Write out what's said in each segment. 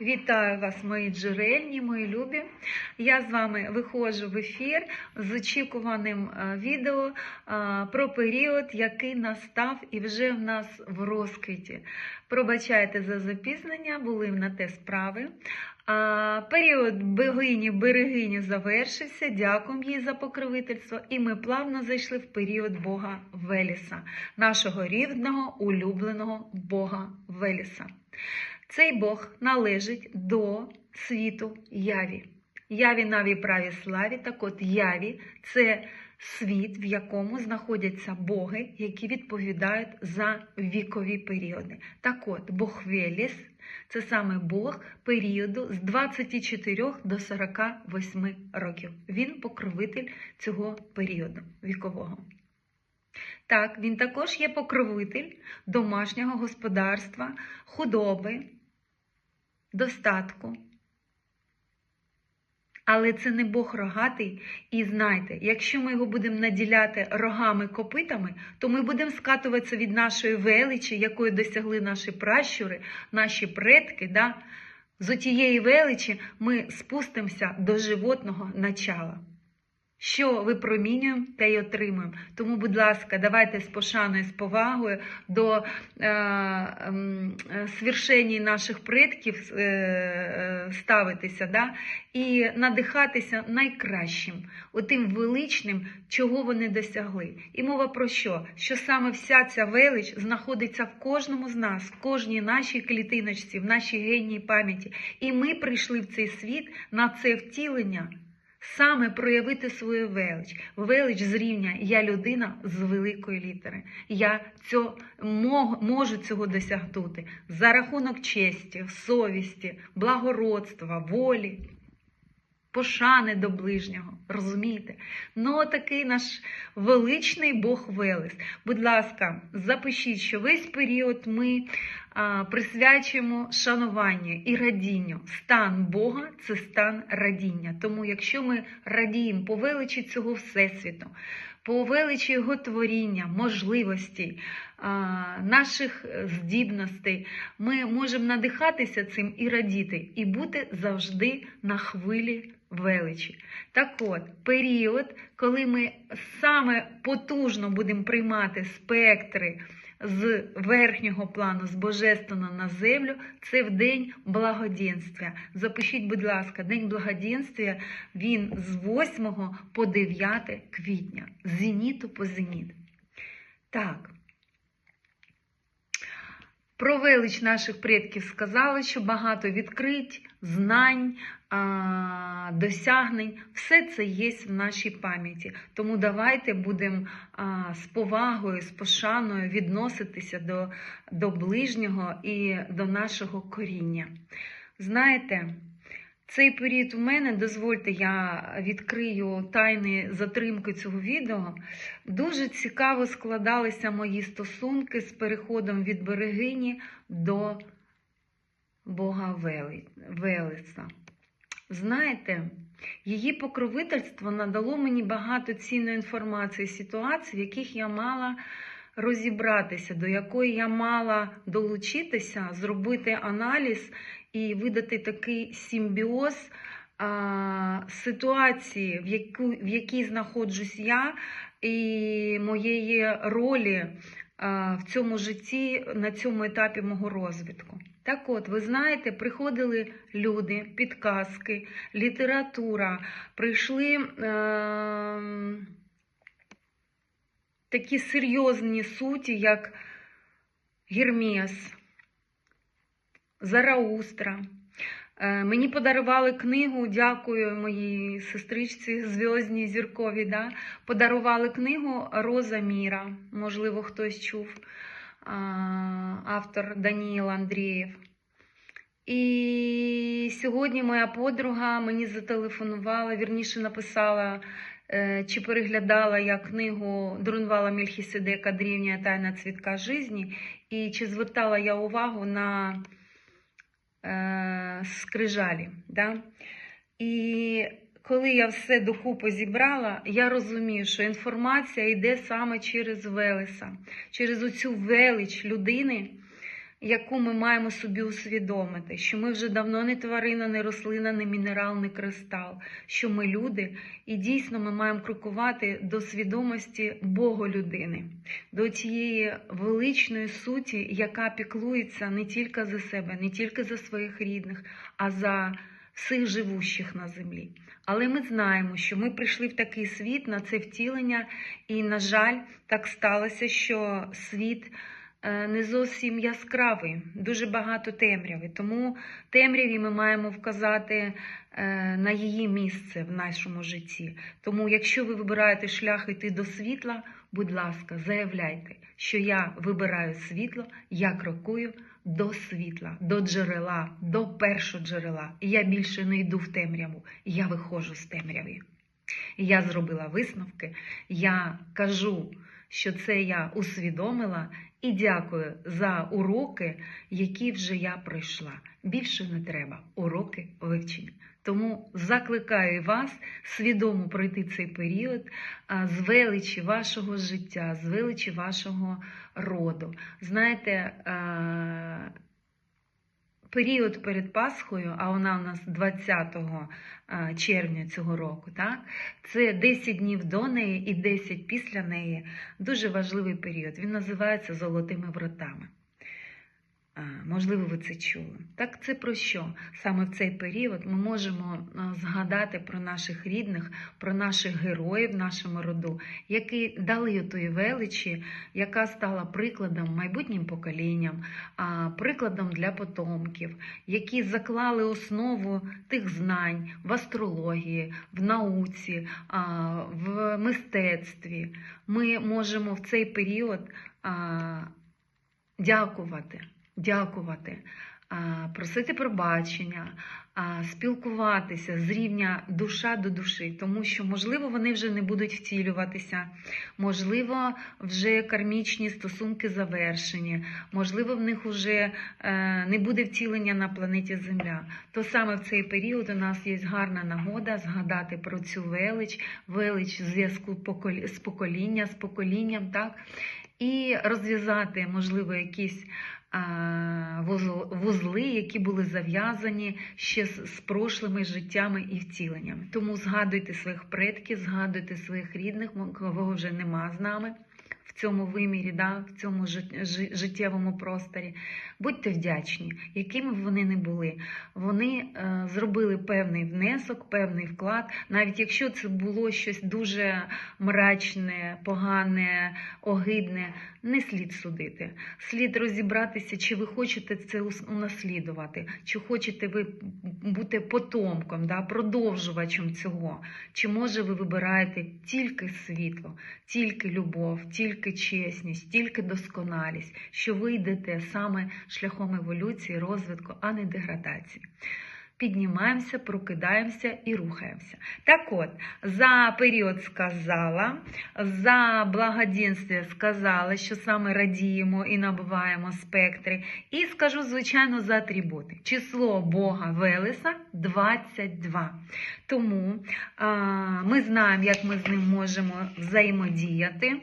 Вітаю вас, мої джерельні, мої любі. Я з вами виходжу в ефір з очікуваним е, відео е, про період, який настав і вже в нас в розквіті. Пробачайте за запізнення, були на те справи. Період богині берегині завершився. Дякуємо їй за покровительство. І ми плавно зайшли в період Бога Веліса, нашого рідного, улюбленого Бога Веліса. Цей Бог належить до світу Яві. Яві наві праві славі. Так от Яві це світ, в якому знаходяться боги, які відповідають за вікові періоди. Так от, Бог Веліс це саме Бог періоду з 24 до 48 років. Він покровитель цього періоду вікового. Так, він також є покровитель домашнього господарства, худоби, достатку. Але це не Бог рогатий. І знайте, якщо ми його будемо наділяти рогами-копитами, то ми будемо скатуватися від нашої величі, якої досягли наші пращури, наші предки. Да? З отієї величі ми спустимося до животного начала. Що випромінюємо, те й отримуємо. Тому, будь ласка, давайте з пошаною, з повагою до е, е, свершень наших предків е, е, ставитися да? і надихатися найкращим, отим величним, чого вони досягли. І мова про що? Що саме вся ця велич знаходиться в кожному з нас, в кожній нашій клітиночці, в нашій генній пам'яті. І ми прийшли в цей світ на це втілення. Саме проявити свою велич. Велич з рівня я людина з великої літери. Я цього, можу цього досягнути за рахунок честі, совісті, благородства, волі, пошани до ближнього. Розумієте? Ну, такий наш величний Бог Велес. Будь ласка, запишіть, що весь період ми а, присвячуємо шануванню і радінню. Стан Бога це стан радіння. Тому, якщо ми радіємо по величі цього Всесвіту, по величі його творіння, можливостей, наших здібностей, ми можемо надихатися цим і радіти, і бути завжди на хвилі величі. Так от, період, коли ми саме потужно будемо приймати спектри з верхнього плану, з божественного на землю, це в день благоденствия. Запишіть, будь ласка, день благоденствия, він з 8 по 9 квітня, з зеніту по зеніт. Так. Про велич наших предків сказали, що багато відкрить, знань, досягнень, все це є в нашій пам'яті. Тому давайте будемо з повагою, з пошаною відноситися до, до ближнього і до нашого коріння. Знаєте, цей період у мене, дозвольте, я відкрию тайни затримки цього відео. Дуже цікаво складалися мої стосунки з переходом від берегині до Бога Велеса. Знаєте, її покровительство надало мені багато цінної інформації, ситуацій, в яких я мала розібратися, до якої я мала долучитися, зробити аналіз і видати такий симбіоз а, ситуації, в, яку, в якій знаходжусь я, і моєї ролі а, в цьому житті на цьому етапі мого розвитку. Так от, ви знаєте, приходили люди, підказки, література, прийшли е, такі серйозні суті, як Гермес, Зараустра. Е, мені подарували книгу, дякую моїй сестричці Зв'язній Зіркові. Да? Подарували книгу Роза Міра, можливо, хтось чув автор Даніїл Андрієв. І сьогодні моя подруга мені зателефонувала, вірніше написала, е, чи переглядала я книгу Друнвала Мельхіседека Дрівня Тайна цвітка житті, і чи звертала я увагу на е, скрижалі. Да? І коли я все докупи зібрала, я розумію, що інформація йде саме через Велеса, через оцю велич людини, яку ми маємо собі усвідомити, що ми вже давно не тварина, не рослина, не мінерал, не кристал, що ми люди, і дійсно ми маємо крокувати до свідомості Боголюдини, до тієї величної суті, яка піклується не тільки за себе, не тільки за своїх рідних, а за всіх живущих на землі. Але ми знаємо, що ми прийшли в такий світ на це втілення, і, на жаль, так сталося, що світ не зовсім яскравий, дуже багато темряви. Тому темряві ми маємо вказати е, на її місце в нашому житті. Тому, якщо ви вибираєте шлях йти до світла, будь ласка, заявляйте, що я вибираю світло, я крокую до світла, до джерела, до першого джерела. Я більше не йду в темряву, я виходжу з темряви. Я зробила висновки, я кажу, що це я усвідомила, і дякую за уроки, які вже я пройшла. Більше не треба уроки вивчення. Тому закликаю вас свідомо пройти цей період з величі вашого життя, з величі вашого роду. Знаєте, період перед Пасхою, а вона у нас 20 е, червня цього року, так? це 10 днів до неї і 10 після неї. Дуже важливий період. Він називається Золотими вратами. Можливо, ви це чули. Так це про що? Саме в цей період ми можемо згадати про наших рідних, про наших героїв в нашому роду, які дали тої величі, яка стала прикладом майбутнім поколінням, прикладом для потомків, які заклали основу тих знань в астрології, в науці, в мистецтві. Ми можемо в цей період дякувати дякувати, просити пробачення, спілкуватися з рівня душа до душі, тому що, можливо, вони вже не будуть втілюватися, можливо, вже кармічні стосунки завершені, можливо, в них вже е, не буде втілення на планеті Земля. То саме в цей період у нас є гарна нагода згадати про цю велич, велич зв'язку з покоління, з поколінням, так? і розв'язати, можливо, якісь вузли, які були зав'язані ще з, прошлими життями і втіленнями. Тому згадуйте своїх предків, згадуйте своїх рідних, кого вже нема з нами в цьому вимірі, да, в цьому життєвому просторі. Будьте вдячні, якими б вони не були. Вони е, зробили певний внесок, певний вклад, навіть якщо це було щось дуже мрачне, погане, огидне, не слід судити. Слід розібратися, чи ви хочете це унаслідувати, чи хочете ви бути потомком, да, продовжувачем цього. Чи може ви вибираєте тільки світло, тільки любов, тільки чесність, тільки досконалість, що ви йдете саме шляхом еволюції, розвитку, а не деградації. Піднімаємося, прокидаємося і рухаємося. Так от, за період сказала, за благоденствие сказала, що саме радіємо і набуваємо спектри. І скажу, звичайно, за атрибути. Число Бога Велеса 22. Тому а, ми знаємо, як ми з ним можемо взаємодіяти.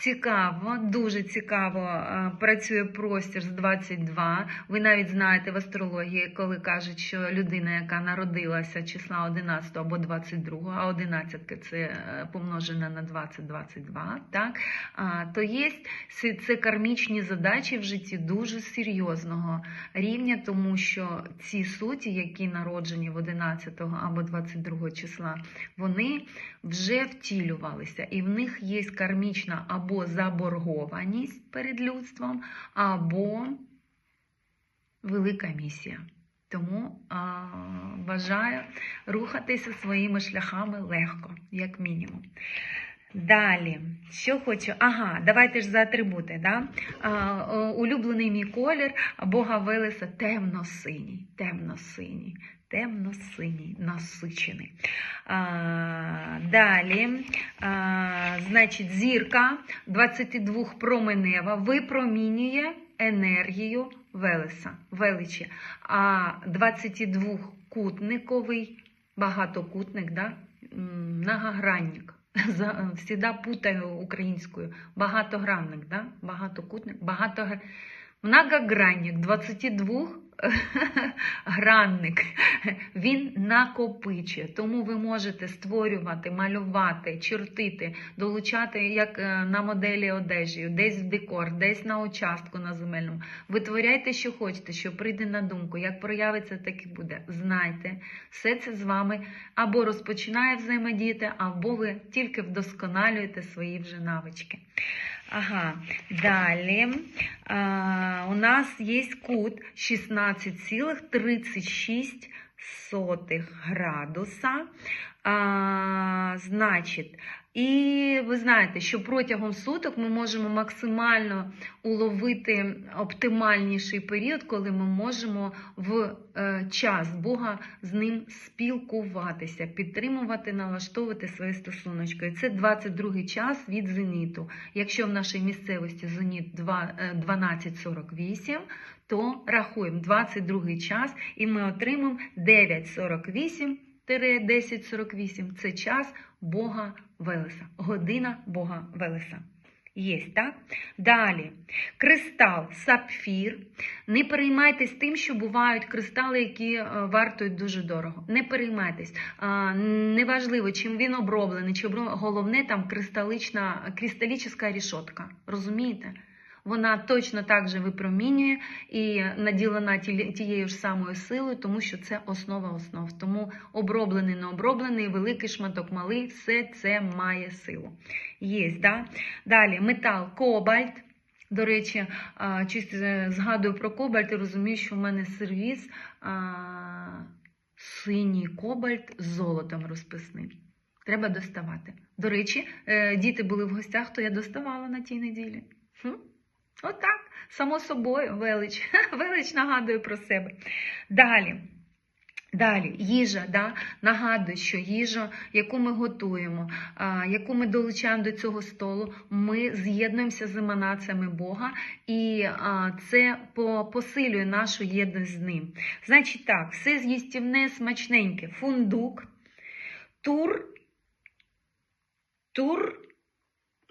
Цікаво, дуже цікаво працює простір з 22. Ви навіть знаєте в астрології, коли кажуть, що людина, яка народилася числа 11 або 22, а 11 це е, помножена на 20-22, так, то є це кармічні задачі в житті дуже серйозного рівня, тому що ці суті, які народжені в 11 або 22 числа, вони вже втілювалися, і в них є кармічна або заборгованість перед людством, або велика місія. Тому а, бажаю рухатися своїми шляхами легко, як мінімум. Далі, що хочу? Ага, давайте ж за атрибути. Да? А, улюблений мій колір Бога Велеса темно-синій, темно-синій, темно-синій, насичений. А, далі, а, значить, зірка 22 променева випромінює енергію Велеса, величі. А 22 кутниковий, багатокутник, да? многогранник. За- Всіда путаю українською. Багатогранник, да? багатокутник, багато Многогранник, 22 гранник, він накопичує. Тому ви можете створювати, малювати, чертити, долучати як е, на моделі одежі, десь в декор, десь на участку на земельному. Витворяйте, що хочете, що прийде на думку. Як проявиться, так і буде. Знайте, все це з вами або розпочинає взаємодіяти, або ви тільки вдосконалюєте свої вже навички. Ага, далі а, у нас є кут 16,36 градуса. А, значить, і ви знаєте, що протягом суток ми можемо максимально уловити оптимальніший період, коли ми можемо в е, час Бога з ним спілкуватися, підтримувати, налаштовувати свої стосуночки. Це 22-й час від зеніту. Якщо в нашій місцевості зеніт е, 12.48, то рахуємо 22 час і ми отримаємо 9.48 10.48 це час Бога Велеса, година Бога Велеса. Є, так? Далі. Кристал, сапфір. Не переймайтесь тим, що бувають кристали, які е, вартують дуже дорого. Не переймайтесь. Неважливо, чим він оброблений, чи головне там кристалічна, кристалічна рішотка. Розумієте? Вона точно так же випромінює і наділена тією ж самою силою, тому що це основа основ. Тому оброблений, не оброблений, великий шматок, малий, все це має силу. Є, да? Далі метал, кобальт. До речі, а, чисто е, згадую про кобальт і розумію, що в мене сервіс синій кобальт з золотом розписним. Треба доставати. До речі, е, діти були в гостях, то я доставала на тій неділі. Отак, само собою, велич. Велич нагадує про себе. Далі. Далі, їжа, да? нагадую, що їжа, яку ми готуємо, а, яку ми долучаємо до цього столу, ми з'єднуємося з еманаціями Бога, і а, це по, посилює нашу єдність з ним. Значить так, все з'їстівне, смачненьке, фундук, тур, тур,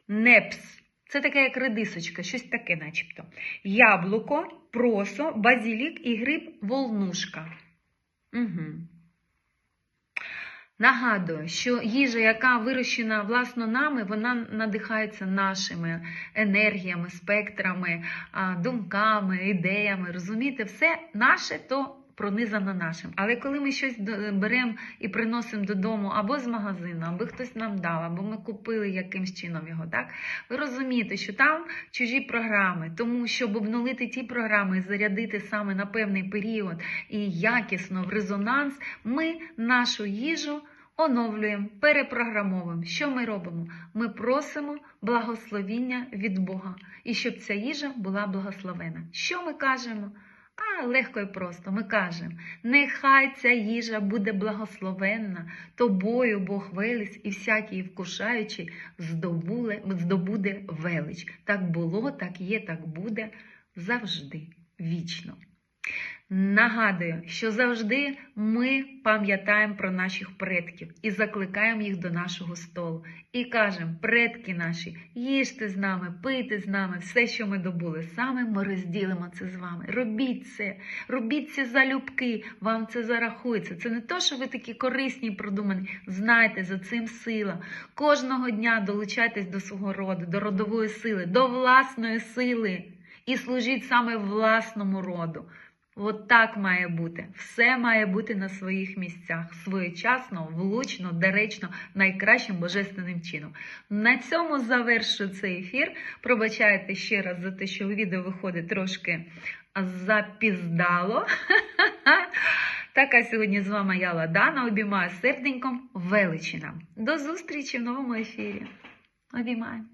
непс. Це таке як редисочка, щось таке, начебто. Яблуко, просо, базілік і гриб волнушка. Угу. Нагадую, що їжа, яка вирощена власно нами, вона надихається нашими енергіями, спектрами, думками, ідеями. Розумієте, все наше то пронизано нашим. Але коли ми щось беремо і приносимо додому або з магазину, або хтось нам дав, або ми купили якимсь чином його, так? Ви розумієте, що там чужі програми, тому щоб обнулити ті програми і зарядити саме на певний період і якісно в резонанс, ми нашу їжу оновлюємо, перепрограмовуємо. Що ми робимо? Ми просимо благословіння від Бога, і щоб ця їжа була благословена. Що ми кажемо? А, легко і просто. Ми кажемо, нехай ця їжа буде благословенна, тобою Бог велич і всякий вкушаючий здобуле, здобуде велич. Так було, так є, так буде завжди, вічно. Нагадую, що завжди ми пам'ятаємо про наших предків і закликаємо їх до нашого столу. І кажемо, предки наші, їжте з нами, пийте з нами, все, що ми добули. Саме ми розділимо це з вами. Робіть це, робіть це залюбки, вам це зарахується. Це не то, що ви такі корисні і продумані. Знайте, за цим сила. Кожного дня долучайтесь до свого роду, до родової сили, до власної сили. І служіть саме власному роду. От так має бути. Все має бути на своїх місцях, своєчасно, влучно, доречно, найкращим божественним чином. На цьому завершу цей ефір. Пробачайте ще раз за те, що відео виходить трошки запіздало. Така сьогодні з вами я Ладана. Обіймаю серденьком величина. До зустрічі в новому ефірі. Обіймаю.